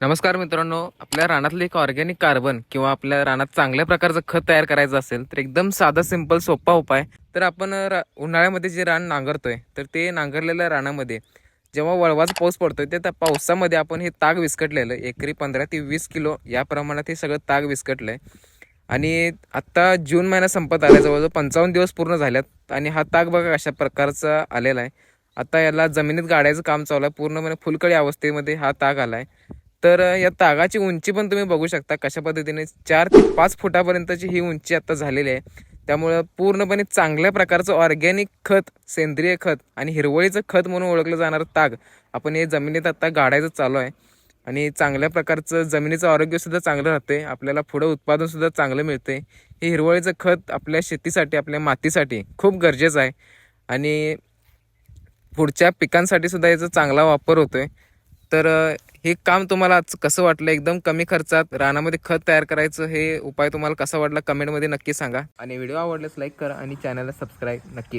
नमस्कार मित्रांनो आपल्या रानातलं एक ऑर्गॅनिक कार्बन किंवा आपल्या रानात चांगल्या प्रकारचं खत तयार करायचं असेल तर एकदम साधा सिंपल सोपा उपाय. तर आपण उन्हाळ्यामध्ये जे रान नांगरतोय तर ते नांगरलेल्या रानामध्ये जेव्हा वळवाचा पाऊस पडतोय ते त्या पावसामध्ये आपण हे ताग विस्कटलेलं एकरी पंधरा ते वीस किलो या प्रमाणात हे सगळं ताग विस्कटलंय. आणि आत्ता जून महिना संपत आला जवळजवळ पंचावन्न दिवस पूर्ण झाल्यात आणि हा ताग बघा अशा प्रकारचा आलेला आहे आता याला जमिनीत गाडायचं काम चालू आहे पूर्णपणे फुलकळी अवस्थेमध्ये हा ताग आला आहे तर या तागाची उंची पण तुम्ही बघू शकता कशा पद्धतीने चार ते पाच फुटापर्यंतची ही उंची आता झालेली आहे. त्यामुळं पूर्णपणे चांगल्या प्रकारचं ऑर्गॅनिक खत सेंद्रिय खत आणि हिरवळीचं खत म्हणून ओळखलं जाणारं ताग आपण हे जमिनीत आत्ता गाडायचं चालू आहे. आणि चांगल्या प्रकारचं जमिनीचं आरोग्यसुद्धा चांगलं राहते आपल्याला पुढं उत्पादनसुद्धा चांगलं मिळते हे हिरवळीचं खत आपल्या शेतीसाठी आपल्या मातीसाठी खूप गरजेचं आहे. आणि पुढच्या पिकांसाठी सुद्धा याचा चांगला वापर होतो आहे तर हे काम तुम्हाला आज कसं वाटलं? एकदम कमी खर्चात रानामध्ये खत तयार करायचं हे उपाय तुम्हाला कसा वाटला? कमेंटमध्ये नक्की सांगा. आणि व्हिडिओ आवडल्यास लाईक करा आणि चॅनलला सबस्क्राईब नक्की